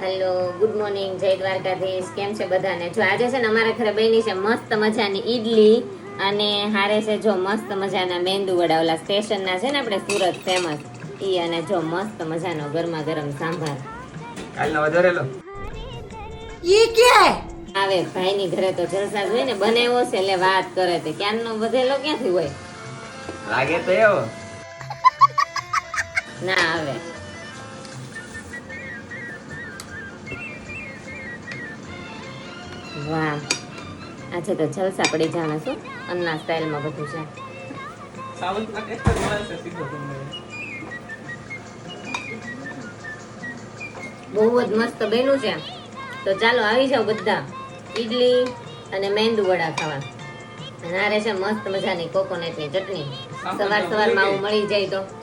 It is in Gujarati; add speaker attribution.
Speaker 1: હેલો ગુડ મોર્નિંગ જય દ્વારકાધીશ. કેમ છે બધાને? જો આજે છે ને અમારા ઘરે બની છે મસ્ત મજાની ઈડલી અને હારે છે જો મસ્ત મજાના મેંદુ વડા ઓલા સ્ટેશનના છે ને આપણે સુરત ફેમસ ઈ અને જો મસ્ત મજાનો ગરમા ગરમ સાંભાર
Speaker 2: કાલનો વધારેલો
Speaker 1: આવે ભાઈની ઘરે તો જલસા હોય ને બનાવ્યો છે એટલે વાત કરે તે. ક્યારનો બધેલો ક્યાંથી હોય?
Speaker 2: લાગે તો એવો.
Speaker 1: ના આવે. વાહ. આજે તો જલસા પડી જવાના શું? અન્ના સ્ટાઇલમાં બધું છે.
Speaker 3: છે
Speaker 1: બહુ જ મસ્ત બન્યું છે. તો ચાલો આવી જાઓ બધા. ઈડલી અને મેંદુ વડા ખાવા. અને આ છે મસ્ત મજાની કોકોનટની ચટણી. સવાર સવારમાં આવું મળી જાય તો.